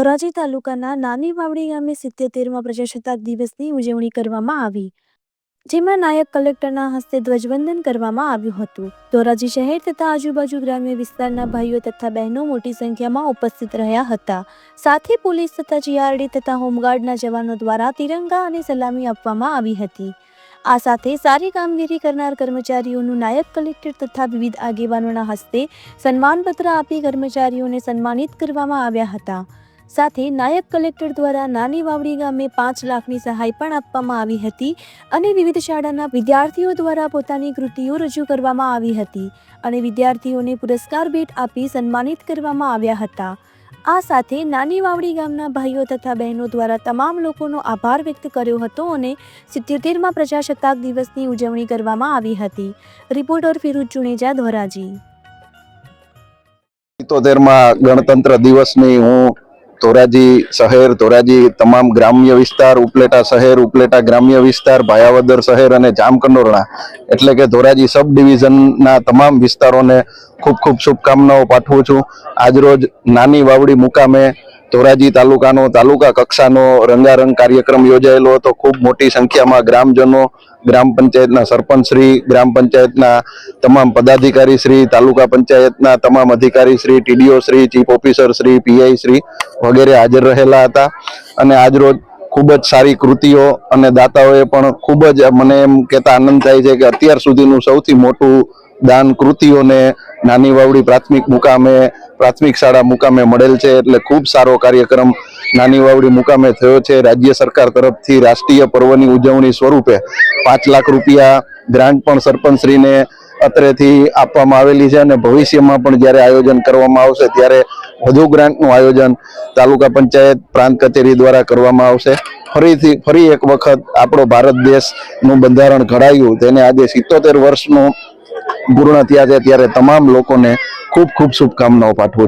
ધોરાજી તાલુકાના નાની વાવડી ગામે સિત્યોતેરમાં પ્રજાસત્તાક દિવસની ઉજવણી કરવામાં આવી, જેમાં નાયક કલેક્ટરના હસ્તે ધ્વજવંદન કરવામાં આવ્યું હતું. ધોરાજી શહેર તથા આજુબાજુ ગ્રામ્ય વિસ્તારના ભાઈઓ તથા બહેનો મોટી સંખ્યામાં ઉપસ્થિત રહ્યા હતા. સાથે પોલીસ તથા જીઆરડી તથા હોમગાર્ડના જવાનો દ્વારા તિરંગા અને સલામી આપવામાં આવી હતી. આ સાથે સારી કામગીરી કરનાર કર્મચારીઓનું નાયબ કલેક્ટર તથા વિવિધ આગેવાનોના હસ્તે સન્માનપત્ર આપી કર્મચારીઓને સન્માનિત કરવામાં આવ્યા હતા. સાથે નાયબ કલેક્ટર દ્વારા નાની વાવડી ગામે પાંચ લાખની સહાય પણ આપવામાં આવી હતી અને વિવિધ શાળાના વિદ્યાર્થીઓ દ્વારા પોતાની કૃતિઓ રજૂ કરવામાં આવી હતી અને વિદ્યાર્થીઓને પુરસ્કાર ભેટ આપી સન્માનિત કરવામાં આવ્યા હતા. આ સાથે નાની વાવડી ગામના ભાઈઓ તથા બહેનો દ્વારા તમામ લોકોનો આભાર વ્યક્ત કર્યો હતો અને સિત્યોતેરમાં પ્રજાસત્તાક દિવસની ઉજવણી કરવામાં આવી હતી. રિપોર્ટર ફિરુજ ચુણેજા, ધોરાજી. સિત્તોતેરમાં ગણતંત્ર દિવસની હું ધોરાજી શહેર ધોરાજી તમામ ગ્રામ્ય વિસ્તાર, ઉપલેટા શહેર, ઉપલેટા ગ્રામ્ય વિસ્તાર, ભાયાવદર શહેર અને જામકંડોરણા. એટલે કે ધોરાજી સબ ડિવિઝનના તમામ વિસ્તારોને ખૂબ ખૂબ શુભકામનાઓ પાઠવું છું. આજરોજ નાની વાવડી મુકામે ધોરાજી તાલુકાનો, તાલુકા કક્ષાનો રંગારંગ કાર્યક્રમ યોજાયેલો હતો. ખૂબ મોટી સંખ્યામાં ગ્રામજનો, ગ્રામ પંચાયતના સરપંચ શ્રી ગ્રામ પંચાયતના તમામ પદાધિકારી શ્રી, તાલુકા પંચાયતના તમામ અધિકારી Shri, TDO Shri, chief officer Shri, PI Shri વગેરે હાજર રહેલા હતા. અને આજરોજ ખૂબ જ સારી કૃતિઓ અને દાતાઓએ પણ ખૂબ જ મને એમ કહેતા આનંદ થાય છે કે અત્યાર સુધીનું સૌથી મોટું દાન કૃતિઓને નાની વાવડી પ્રાથમિક મુકામે, પ્રાથમિક શાળા મુકામે મળેલ છે એટલે ખૂબ સારો કાર્યક્રમ નાની વાવડી મુકામે થયો છે. રાજ્ય સરકાર તરફથી રાષ્ટ્રીય પર્વની ઉજવણી સ્વરૂપે પાંચ લાખ રૂપિયા ગ્રાન્ટ પણ સરપંચશ્રીને અત્રેથી આપવામાં આવેલી છે અને ભવિષ્યમાં પણ જ્યારે આયોજન કરવામાં આવશે ત્યારે વધુ ગ્રાન્ટનું આયોજન તાલુકા પંચાયત, પ્રાંત કચેરી દ્વારા કરવામાં આવશે. ફરીથી, ફરી એક વખત આપણો ભારત દેશનું બંધારણ ઘડાયું. તેને આજે સિત્તોતેર વર્ષનું પૂર્ણ થયા છે. ત્યારે તમામ લોકોને ખૂબ ખૂબ શુભકામનાઓ પાઠવું